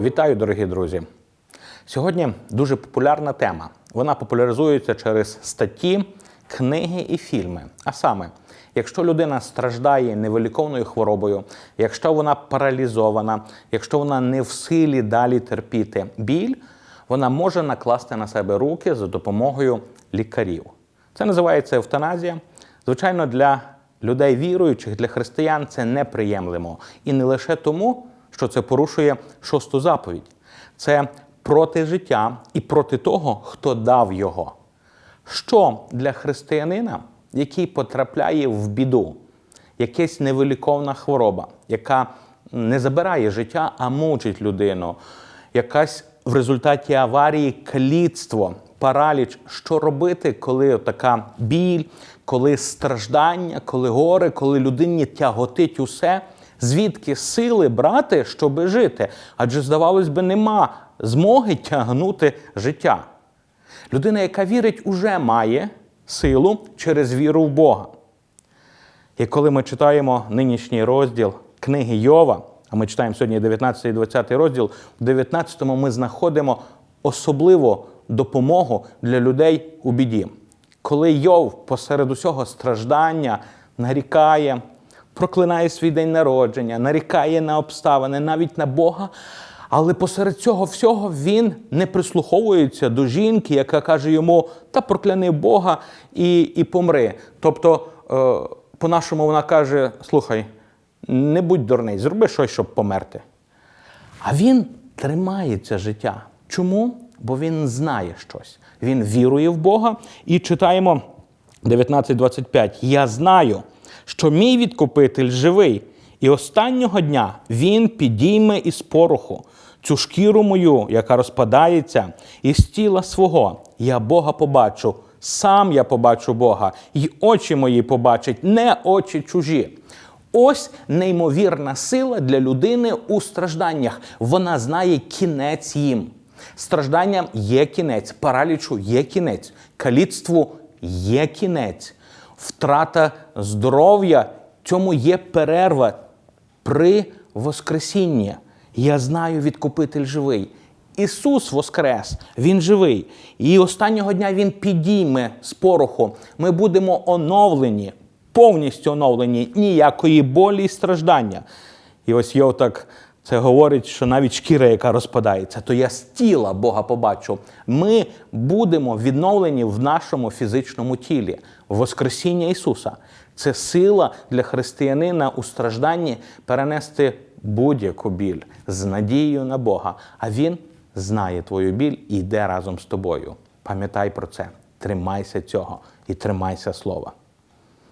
Вітаю, дорогі друзі! Сьогодні дуже популярна тема. Вона популяризується через статті, книги і фільми. А саме, якщо людина страждає невиліковною хворобою, якщо вона паралізована, якщо вона не в силі далі терпіти біль, вона може накласти на себе руки за допомогою лікарів. Це називається евтаназія. Звичайно, для людей віруючих, для християн це неприємлемо. І не лише тому, що це порушує шосту заповідь. Це проти життя і проти того, хто дав його. Що для християнина, який потрапляє в біду, якась невиліковна хвороба, яка не забирає життя, а мучить людину, якась в результаті аварії каліцтво, параліч, що робити, коли така біль, коли страждання, коли горе, коли людині тяготить усе, звідки сили брати, щоби жити? Адже, здавалось би, нема змоги тягнути життя. Людина, яка вірить, уже має силу через віру в Бога. І коли ми читаємо нинішній розділ книги Йова, а ми читаємо сьогодні 19 і 20 розділ, в 19-му ми знаходимо особливу допомогу для людей у біді. Коли Йов посеред усього страждання нарікає, проклинає свій день народження, нарікає на обставини, навіть на Бога. Але посеред цього всього він не прислуховується до жінки, яка каже йому: та прокляни Бога і, і помри. Тобто, е, по-нашому вона каже: слухай, не будь дурний, зроби щось, щоб померти. А він тримається життя. Чому? Бо він знає щось. Він вірує в Бога і читаємо 19.25. Я знаю, що мій відкупитель живий, і останнього дня він підійме із пороху цю шкіру мою, яка розпадається, із тіла свого. Я Бога побачу, сам я побачу Бога, і очі мої побачать, не очі чужі. Ось неймовірна сила для людини у стражданнях. Вона знає кінець їм. Стражданням є кінець, паралічу є кінець, каліцтву є кінець, втрата здоров'я цьому є перерва при Воскресінні. Я знаю, відкупитель живий. Ісус Воскрес, Він живий. І останнього дня Він підійме з пороху. Ми будемо оновлені, повністю оновлені, ніякої болі і страждання. І ось Йов так це говорить, що навіть шкіра, яка розпадається, то я з тіла Бога побачу. Ми будемо відновлені в нашому фізичному тілі. Воскресіння Ісуса це сила для християнина у стражданні перенести будь-яку біль з надією на Бога. А Він знає твою біль і йде разом з тобою. Пам'ятай про це, тримайся цього і тримайся слова.